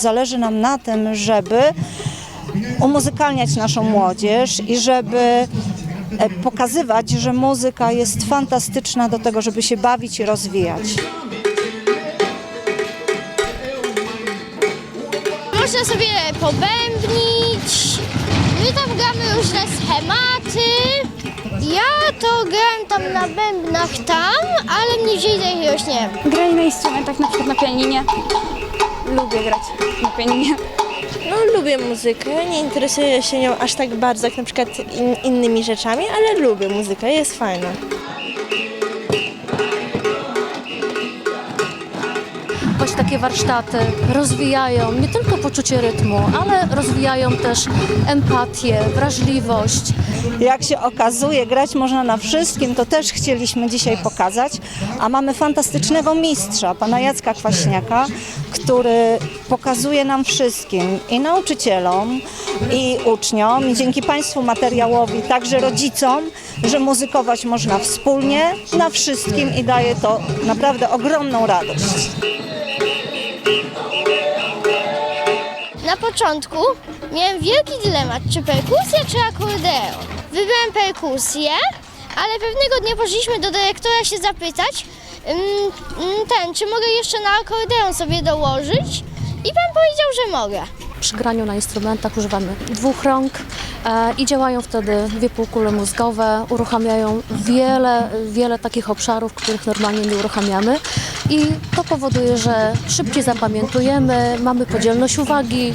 Zależy nam na tym, żeby umuzykalniać naszą młodzież i żeby e, pokazywać, że muzyka jest fantastyczna do tego, żeby się bawić i rozwijać. Można sobie pobębnić. My tam gramy różne schematy. Ja to grałem tam na bębnach tam, ale mnie wzięli do jakiegoś, nie wiem. Na instrumentach, na przykład na pianinie. Lubię grać na pianinie. No lubię muzykę, nie interesuję się nią aż tak bardzo jak na przykład in, innymi rzeczami, ale lubię muzykę, jest fajna. Właśnie takie warsztaty rozwijają nie tylko poczucie rytmu, ale rozwijają też empatię, wrażliwość. Jak się okazuje, grać można na wszystkim, to też chcieliśmy dzisiaj pokazać. A mamy fantastycznego mistrza, pana Jacka Kwaśniaka, który pokazuje nam wszystkim, i nauczycielom, i uczniom, i dzięki Państwu materiałowi, także rodzicom, że muzykować można wspólnie, na wszystkim i daje to naprawdę ogromną radość. Na początku miałem wielki dylemat, czy perkusja, czy akordeon. Wybrałem perkusję, ale pewnego dnia poszliśmy do dyrektora się zapytać, ten, czy mogę jeszcze na akordeon sobie dołożyć? I pan powiedział, że mogę. Przy graniu na instrumentach używamy dwóch rąk e, i działają wtedy dwie półkule mózgowe, uruchamiają wiele, wiele takich obszarów, których normalnie nie uruchamiamy i to powoduje, że szybciej zapamiętujemy, mamy podzielność uwagi.